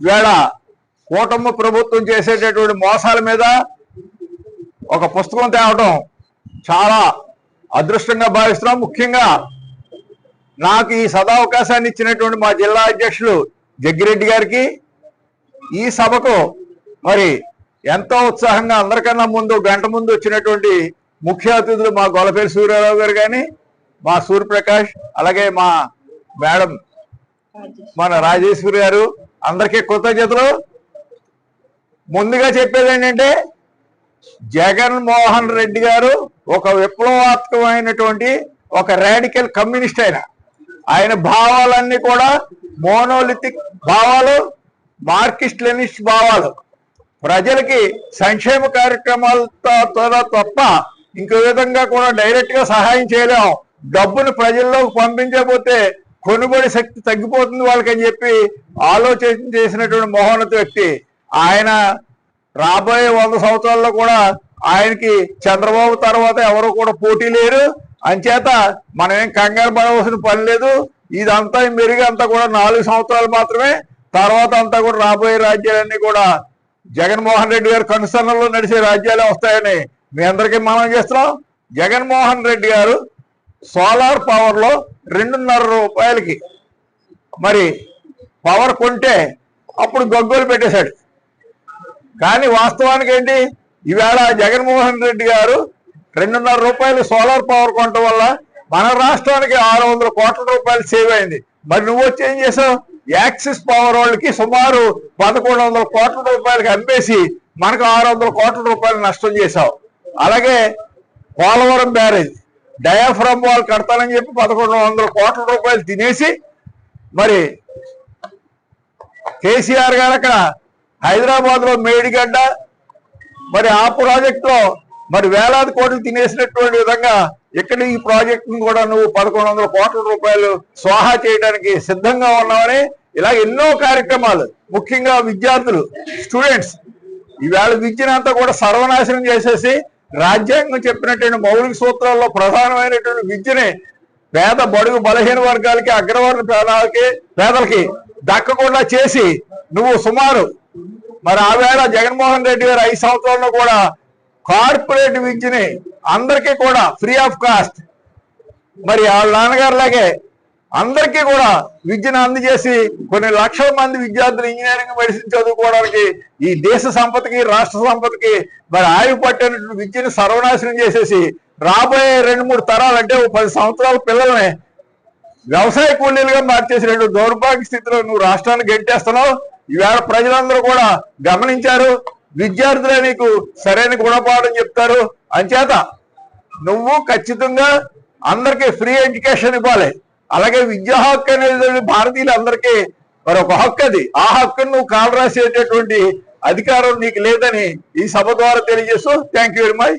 వేళ కూటమి ప్రభుత్వం చేసేటటువంటి మోసాల మీద ఒక పుస్తకం తేవటం చాలా అదృష్టంగా భావిస్తున్నాం. ముఖ్యంగా నాకు ఈ సదావకాశాన్ని ఇచ్చినటువంటి మా జిల్లా అధ్యక్షులు జగ్గిరెడ్డి గారికి ఈ సభకు మరి ఎంతో ఉత్సాహంగా అందరికన్నా ముందు గంట ముందు వచ్చినటువంటి ముఖ్య అతిథులు మా గొలపేరు సూర్యారావు గారు కానీ మా సూర్యప్రకాష్ అలాగే మా మేడం మన రాజేశ్వరి గారు అందరికీ కృతజ్ఞతలు. ముందుగా చెప్పేది ఏంటంటే జగన్ మోహన్ రెడ్డి గారు ఒక విప్లవాత్మకమైనటువంటి ఒక రాడికల్ కమ్యూనిస్ట్ ఆయన. ఆయన భావాలన్నీ కూడా మోనోలిథిక్ భావాలు మార్కిస్ట్ లెనిస్ట్ భావాలు. ప్రజలకి సంక్షేమ కార్యక్రమాలతో తప్ప ఇంకో విధంగా కూడా డైరెక్ట్గా సహాయం చేయలేము. డబ్బును ప్రజల్లోకి పంపించకపోతే కొనుగోలు శక్తి తగ్గిపోతుంది వాళ్ళకని చెప్పి ఆలోచన చేసినటువంటి మహోన్నత వ్యక్తి. ఆయన రాబోయే వంద సంవత్సరాల్లో కూడా ఆయనకి చంద్రబాబు తర్వాత ఎవరు కూడా పోటీ లేరు. అంచేత మనమేం కంగారు పడవలసిన పని లేదు. ఇదంతా మెరుగంతా మెరుగు అంతా కూడా నాలుగు సంవత్సరాలు మాత్రమే. తర్వాత అంతా కూడా రాబోయే రాజ్యాలన్నీ కూడా జగన్మోహన్ రెడ్డి గారు కనుసరణలో నడిచే రాజ్యాలే వస్తాయని మీ అందరికీ మనం చేస్తున్నాం. జగన్మోహన్ రెడ్డి గారు సోలార్ పవర్లో రెండున్నర రూపాయలకి. మరి పవర్ కొంటే అప్పుడు గగ్గోలు పెట్టేశాడు. కానీ వాస్తవానికి ఏంటి? ఈవేళ జగన్మోహన్ రెడ్డి గారు రెండున్నర రూపాయలు సోలార్ పవర్ కొనటం వల్ల మన రాష్ట్రానికి ఆరు వందల కోట్ల రూపాయలు సేవ్ అయింది. మరి నువ్వు వచ్చి ఏం చేసావు యాక్సిస్ పవర్ వాళ్ళకి సుమారు పదకొండు వందల కోట్ల రూపాయలకి అమ్మేసి మనకు ఆరు వందల కోట్ల రూపాయలు నష్టం చేశావు. అలాగే పోలవరం బ్యారేజ్ డయాఫ్రమ్ వాళ్ళు కడతానని చెప్పి పదకొండు వందల కోట్ల రూపాయలు తినేసి మరి కేసీఆర్ గారు అక్కడ హైదరాబాద్లో మేడిగడ్డ మరి ఆ ప్రాజెక్ట్లో మరి వేలాది కోట్లు తినేసినటువంటి విధంగా ఇక్కడ ఈ ప్రాజెక్టును కూడా నువ్వు పదకొండు వందల కోట్ల రూపాయలు స్వాహా చేయడానికి సిద్ధంగా ఉన్నావని ఇలా ఎన్నో కార్యక్రమాలు ముఖ్యంగా విద్యార్థులు స్టూడెంట్స్ ఈవేళ విద్యనంతా కూడా సర్వనాశనం చేసేసి రాజ్యాంగం చెప్పినటువంటి మౌలిక సూత్రాల్లో ప్రధానమైనటువంటి విద్యని పేద బడుగు బలహీన వర్గాలకి అగ్రవర్ణ పేదలకి పేదలకి దక్కకుండా చేసి నువ్వు సుమారు మరి ఆ వేళ జగన్మోహన్ రెడ్డి గారు ఐదు సంవత్సరాల్లో కూడా కార్పొరేట్ విద్యని అందరికీ కూడా ఫ్రీ ఆఫ్ కాస్ట్. మరి వాళ్ళ నాన్నగారులాగే అందరికీ కూడా విద్యను అందజేసి కొన్ని లక్షల మంది విద్యార్థులు ఇంజనీరింగ్ మెడిసిన్ చదువుకోవడానికి ఈ దేశ సంపదకి రాష్ట్ర సంపదకి మరి ఆయువు పట్టినటువంటి విద్యను సర్వనాశనం చేసేసి రాబోయే రెండు మూడు తరాలు అంటే ఓ పది సంవత్సరాల పిల్లల్ని వ్యవసాయ కూలీలుగా మార్చేసి రెండు దౌర్భాగ్య స్థితిలో నువ్వు రాష్ట్రాన్ని గెంటేస్తున్నావు. ఈవేళ ప్రజలందరూ కూడా గమనించారు. విద్యార్థులే నీకు సరైన గుణపాఠం చెప్తారు. అంచేత నువ్వు ఖచ్చితంగా అందరికీ ఫ్రీ ఎడ్యుకేషన్ ఇవ్వాలి. అలాగే విద్యా హక్కు అనేది భారతీయులందరికీ మరి ఒక హక్కు అది. ఆ హక్కును నువ్వు కాలు రాసేటటువంటి అధికారం నీకు లేదని ఈ సభ ద్వారా తెలియజేస్తూ థ్యాంక్ యూ వెరీ మచ్